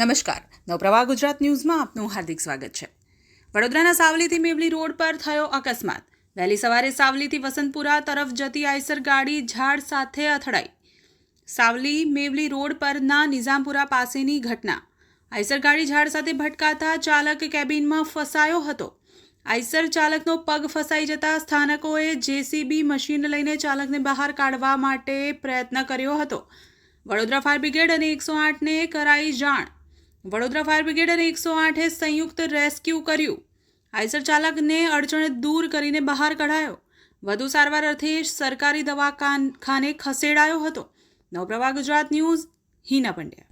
નમસ્કાર. નવપ્રવાહ ગુજરાત ન્યૂઝમાં આપનું હાર્દિક સ્વાગત છે. વડોદરાના સાવલીથી મેવલી રોડ પર થયો અકસ્માત. વહેલી સવારે સાવલીથી વસંતપુરા તરફ જતી આઈસર ગાડી ઝાડ સાથે અથડાઈ. સાવલી મેવલી રોડ પરના નિઝામપુરા પાસેની ઘટના. આઈસર ગાડી ઝાડ સાથે ભટકાતા ચાલક કેબિનમાં ફસાયો હતો. આઈસર ચાલકનો પગ ફસાઈ જતા સ્થાનકોએ જેસીબી મશીન લઈને ચાલકને બહાર કાઢવા માટે પ્રયત્ન કર્યો હતો. વડોદરા ફાયર બ્રિગેડ અને એકસો આઠને કરાઈ જાણ. વડોદરા ફાયર બ્રિગેડ અને એકસો આઠે સંયુક્ત રેસ્ક્યુ કર્યું. આઈસર ચાલકને અડચણે દૂર કરીને બહાર કઢાયો. વધુ સારવાર અર્થે સરકારી દવાખાને ખસેડાયો હતો. નવપ્રભા, ગુજરાત ન્યૂઝ, હિના પંડ્યા.